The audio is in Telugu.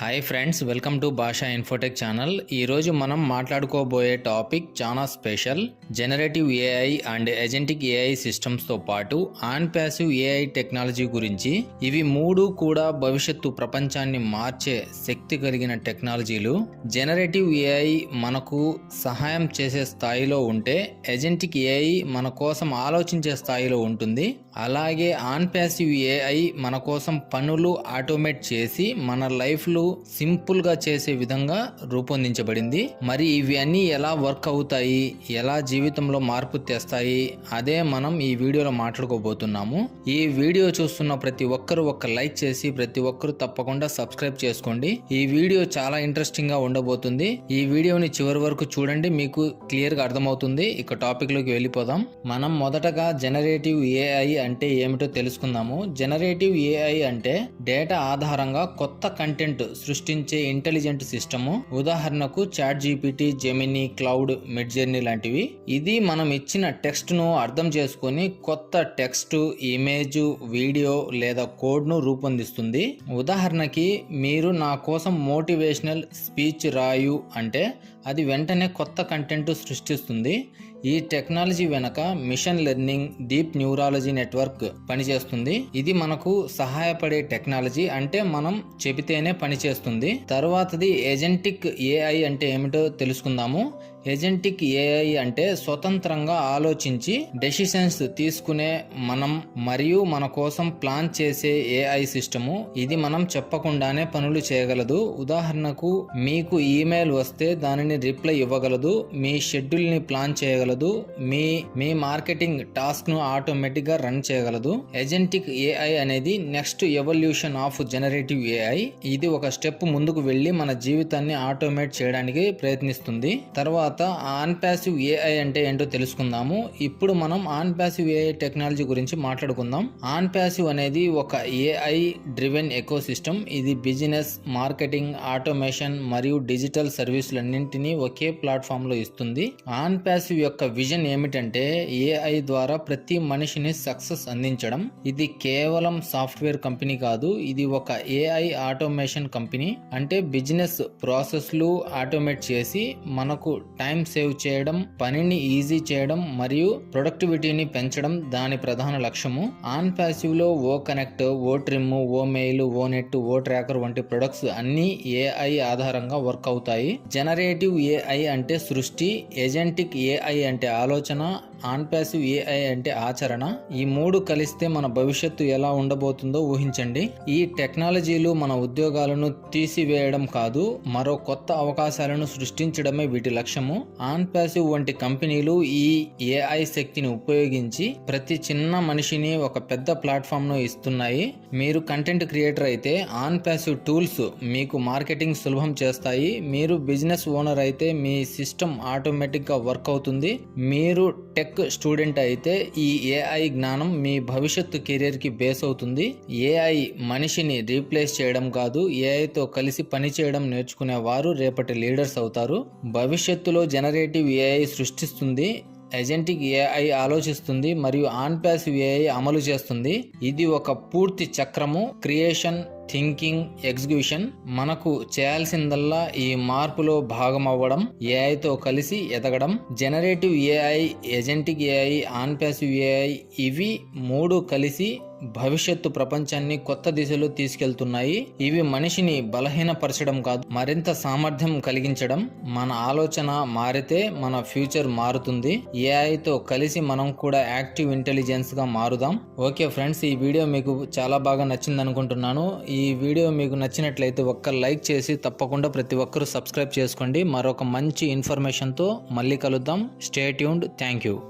Hi friends welcome to Bhasha infotech channel ఈరోజు మనం మాట్లాడుకోబోయే టాపిక్ చాలా special. Generative AI and agentic AI సిస్టమ్స్తో పాటు ఆన్ ప్యాసివ్ ఏఐ టెక్నాలజీ గురించి. ఇవి మూడు కూడా భవిష్యత్తు ప్రపంచాన్ని మార్చే శక్తి కలిగిన టెక్నాలజీలు జనరేటివ్ ఏఐ మనకు సహాయం చేసే స్థాయిలో ఉంటే ఏజెంటిక్ ఏఐ మన కోసం ఆలోచించే స్థాయిలో ఉంటుంది. అలాగే ఆన్ ప్యాసివ్ ఏఐ మన కోసం పనులు ఆటోమేట్ చేసి మన లైఫ్లు సింపుల్గా చేసే విధంగా రూపొందించబడింది. మరి ఇవి అన్నీ ఎలా వర్క్ అవుతాయి? ఎలా జీవితంలో మార్పు తెస్తాయి? అదే మనం ఈ వీడియోలో మాట్లాడుకోబోతున్నాము. ఈ వీడియో చూస్తున్న ప్రతి ఒక్కరు ఒక లైక్ చేసి ప్రతి ఒక్కరు తప్పకుండా సబ్స్క్రైబ్ చేసుకోండి. ఈ వీడియో చాలా ఇంట్రెస్టింగ్గా ఉండబోతుంది. ఈ వీడియోని చివరి వరకు చూడండి మీకు క్లియర్గా అర్థమవుతుంది. ఇక టాపిక్లోకి వెళ్ళిపోదాం. మనం మొదటగా జనరేటివ్ ఏఐ అంటే ఏమిటో తెలుసుకుందాము. జనరేటివ్ ఏఐ అంటే డేటా ఆధారంగా కొత్త కంటెంట్ సృష్టించే ఇంటెలిజెంట్ సిస్టము. ఉదాహరణకు chat GPT Gemini Claude Midjourney లాంటివి. ఇది మనం ఇచ్చిన టెక్స్ట్ను అర్థం చేసుకొని కొత్త టెక్స్ట్ ఇమేజ్ వీడియో లేదా కోడ్ను రూపొందిస్తుంది. ఉదాహరణకి మీరు నా కోసం మోటివేషనల్ స్పీచ్ రాయు అంటే అది వెంటనే కొత్త కంటెంట్ సృష్టిస్తుంది. ఈ టెక్నాలజీ వెనక machine learning deep neurology network పనిచేస్తుంది. ఇది మనకు సహాయపడే టెక్నాలజీ అంటే మనం చెబితేనే పనిచేస్తుంది. తర్వాతది ఏజెంటిక్ ఏఐ అంటే ఏమిటో తెలుసుకుందాము. ఏజెంటిక్ ఏఐ అంటే స్వతంత్రంగా ఆలోచించి డెసిషన్స్ తీసుకునే మనం మరియు మన కోసం ప్లాన్ చేసే ఏఐ సిస్టము. ఇది మనం చెప్పకుండానే పనులు చేయగలదు. ఉదాహరణకు మీకు ఈమెయిల్ వస్తే దానిని రిప్లై ఇవ్వగలదు. మీ షెడ్యూల్ని ప్లాన్ చేయగలదు. మీ మీ మార్కెటింగ్ టాస్క్ను ఆటోమేటిక్గా రన్ చేయగలదు. ఏజెంటిక్ ఏఐ అనేది next evolution of generative AI. ఇది ఒక స్టెప్ ముందుకు వెళ్ళి మన జీవితాన్ని ఆటోమేట్ చేయడానికి ప్రయత్నిస్తుంది. తర్వాత ఆన్ ప్యాసివ్ ఏఐ అంటే ఏంటో తెలుసుకుందాము. ఇప్పుడు మనం ఆన్ ప్యాసివ్ ఏఐ టెక్నాలజీ గురించి మాట్లాడుకుందాం. ఆన్ ప్యాసివ్ అనేది ఒక ఏఐ డ్రివెన్ ఎకో సిస్టమ్ ఇది బిజినెస్ మార్కెటింగ్ ఆటోమేషన్ మరియు డిజిటల్ సర్వీసులన్నింటినీ ఒకే ప్లాట్ఫామ్లో ఇస్తుంది. ఆన్ ప్యాసివ్ యొక్క విజన్ ఏమిటంటే ఏఐ ద్వారా ప్రతి మనిషిని సక్సెస్ అందించడం. ఇది కేవలం సాఫ్ట్వేర్ కంపెనీ కాదు ఇది ఒక ఏఐ ఆటోమేషన్ కంపెనీ. అంటే బిజినెస్ ప్రాసెస్లు ఆటోమేట్ చేసి మనకు టైం సేవ్ చేయడం పనిని ఈజీ చేయడం మరియు ప్రొడక్టివిటీని పెంచడం దాని ప్రధాన లక్ష్యము. On ప్యాసివ్లో O connect O trim O mail O net O tracker వంటి ప్రొడక్ట్స్ అన్ని ఏఐ ఆధారంగా వర్క్ అవుతాయి. జనరేటివ్ ఏఐ అంటే సృష్టి ఏజెంటిక్ ఏఐ అంటే ఆలోచన ఆన్ ప్యాసివ్ ఏఐ అంటే ఆచరణ. ఈ మూడు కలిస్తే మన భవిష్యత్తు ఎలా ఉండబోతుందో ఊహించండి. ఈ టెక్నాలజీలు మన ఉద్యోగాలను తీసివేయడం కాదు మరో కొత్త అవకాశాలను సృష్టించడమే వీటి లక్ష్యము. ఆన్ ప్యాసివ్ వంటి కంపెనీలు ఈ ఏఐ శక్తిని ఉపయోగించి ప్రతి చిన్న మనిషిని ఒక పెద్ద ప్లాట్ఫామ్ను ఇస్తున్నాయి. మీరు కంటెంట్ క్రియేటర్ అయితే ఆన్ ప్యాసివ్ టూల్స్ మీకు మార్కెటింగ్ సులభం చేస్తాయి. మీరు బిజినెస్ ఓనర్ అయితే మీ సిస్టమ్ ఆటోమేటిక్గా వర్క్ అవుతుంది. మీరు టెక్ స్టూడెంట్ అయితే ఈ ఏఐ జ్ఞానం మీ భవిష్యత్తు కెరీర్కి బేస్ అవుతుంది. ఏఐ మనిషిని రీప్లేస్ చేయడం కాదు ఏఐతో కలిసి పనిచేయడం నేర్చుకునే వారు రేపటి లీడర్స్ అవుతారు. భవిష్యత్తులో జనరేటివ్ ఏఐ సృష్టిస్తుంది ఏజెంటిక్ ఏఐ ఆలోచిస్తుంది మరియు ఆన్ ప్యాసివ్ ఏఐ అమలు చేస్తుంది. ఇది ఒక పూర్తి చక్రము క్రియేషన్ థింకింగ్ ఎగ్జిక్యూషన్ మనకు చేయాల్సిందల్లా ఈ మార్పులో భాగం అవ్వడం ఏఐతో కలిసి ఎదగడం generative AI agentic AI on passive AI ఇవి మూడు కలిసి భవిష్యత్తు ప్రపంచాన్ని కొత్త దిశలో తీసుకెళ్తున్నాయి. ఇవి మనిషిని బలహీనపరచడం కాదు మరింత సామర్థ్యం కలిగించడం. మన ఆలోచన మారితే మన ఫ్యూచర్ మారుతుంది. ఏఐతో కలిసి మనం కూడా యాక్టివ్ ఇంటెలిజెన్స్గా మారుదాం. ఓకే ఫ్రెండ్స్ ఈ వీడియో మీకు చాలా బాగా నచ్చింది అనుకుంటున్నాను. ఈ వీడియో మీకు నచ్చినట్లయితే ఒక్క లైక్ చేసి తప్పకుండా ప్రతి ఒక్కరూ సబ్స్క్రైబ్ చేసుకోండి. మరొక మంచి ఇన్ఫర్మేషన్తో మళ్ళీ కలుద్దాం. Stay tuned. Thank you.